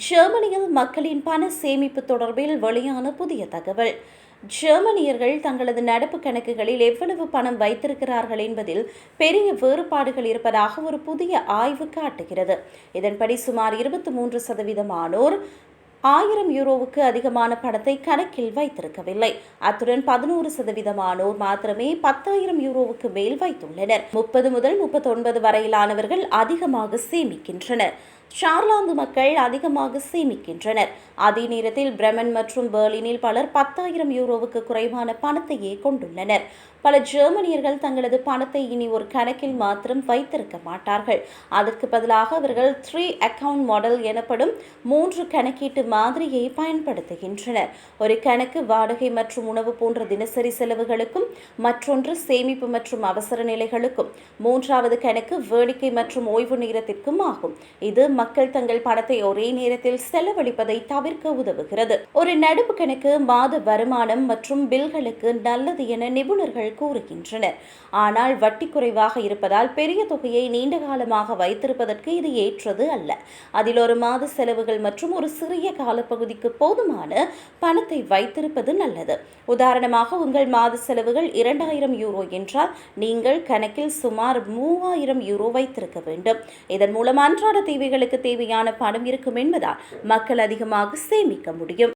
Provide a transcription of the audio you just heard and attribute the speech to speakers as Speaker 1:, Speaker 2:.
Speaker 1: ஜெர்மனியில் மக்களின் பண சேமிப்பு தொடர்பில் வெளியான புதிய தகவல். ஜெர்மனியர்கள் தங்களது நடப்பு கணக்குகளில் எவ்வளவு பணம் வைத்திருக்கிறார்கள் என்பதில் பெரிய வேறுபாடுகள் இருப்பதாக ஒரு புதிய ஆய்வு காட்டுகிறது. இதன்படி சுமார் இருபத்தி மூன்று சதவீதமானோர் ஆயிரம் யூரோவுக்கு அதிகமான பணத்தை கணக்கில் வைத்திருக்கவில்லை. அத்துடன் பதினோரு சதவீதமானோர் மாத்திரமே பத்தாயிரம் யூரோவுக்கு மேல் வைத்துள்ளனர். முப்பது முதல் முப்பத்தொன்பது வரையிலானவர்கள் அதிகமாக சேமிக்கின்றனர். ஷார்லாந்து மக்கள் அதிகமாக சேமிக்கின்றனர். அதே நேரத்தில் பிரமன் மற்றும் பெர்லினில் பலர் பத்தாயிரம் யூரோவுக்கு குறைவான பணத்தையே கொண்டுள்ளனர். பல ஜெர்மனியர்கள் தங்களது பணத்தை இனி ஒரு கணக்கில் மாத்திரம் வைத்திருக்க மாட்டார்கள். அதற்கு பதிலாக அவர்கள் த்ரீ அக்கவுண்ட் மாடல் எனப்படும் மூன்று கணக்கீட்டு மாதிரியை பயன்படுத்துகின்றனர். ஒரு கணக்கு வாடகை மற்றும் உணவு போன்ற தினசரி செலவுகளுக்கும் மற்றொன்று சேமிப்பு மற்றும் அவசர நிலைகளுக்கும் மூன்றாவது கணக்கு வேடிக்கை மற்றும் ஓய்வு நேரத்திற்கும் ஆகும். இது மக்கள் தங்கள் பணத்தை ஒரே நேரத்தில் செலவழிப்பதை தவிர்க்க உதவுகிறது. ஒரு நடப்பு கணக்கு மாத வருமானம் மற்றும் பில்களுக்கு நல்லது என நிபுணர்கள் கூறுகின்றனர். ஆனால் வட்டி குறைவாக இருப்பதால் பெரிய தொகையை நீண்ட காலமாக வைத்திருப்பதற்கு இது ஏற்றது அல்ல. அதில் ஒரு மாத செலவுகள் மற்றும் ஒரு சிறிய காலப்பகுதிக்கு போதுமான பணத்தை வைத்திருப்பது நல்லது. உதாரணமாக உங்கள் மாத செலவுகள் இரண்டாயிரம் யூரோ என்றால் நீங்கள் கணக்கில் சுமார் மூவாயிரம் யூரோ வைத்திருக்க வேண்டும். இதன் மூலம் அன்றாட தேவைகளுக்கு தேவையான பணம் இருக்கும் என்பதால் மக்கள் அதிகமாக சேமிக்க முடியும்.